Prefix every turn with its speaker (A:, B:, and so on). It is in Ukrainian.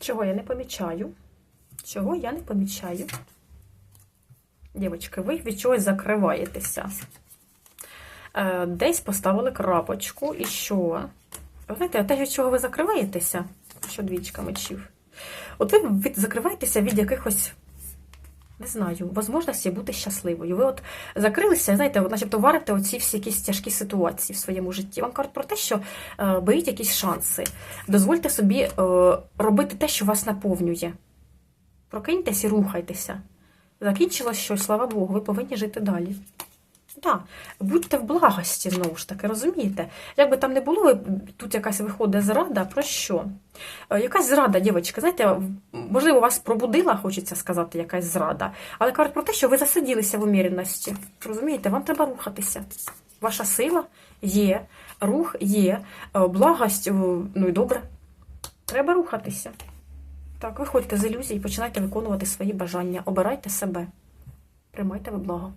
A: Чого я не помічаю? Чого я не помічаю? Дівочки, ви від чогось закриваєтеся. Е, десь поставили крапочку, і що? Ви Знаєте, те, від чого ви закриваєтеся, що двічка мечів. От ви від, закриваєтеся від якихось, не знаю, можливості бути щасливою. Ви от закрилися, знаєте, начебто варите оці всі якісь тяжкі ситуації в своєму житті. Вам кажуть про те, що е, беріть якісь шанси. Дозвольте собі е, робити те, що вас наповнює. Прокиньтесь і рухайтеся. Закінчилось щось, слава Богу, ви повинні жити далі. Так, будьте в благості, знову ж таки, розумієте? Як би там не було, тут якась виходить зрада, про що? Е, Якась зрада, дівчатка, знаєте, можливо, вас пробудила, хочеться сказати, якась зрада, але кажуть про те, що ви засиділися в умірності. Розумієте, вам треба рухатися. Ваша сила є, рух є, е, благость, ну і добре. Треба рухатися. Так, виходьте з ілюзій, починайте виконувати свої бажання, обирайте себе. Приймайте ви благо.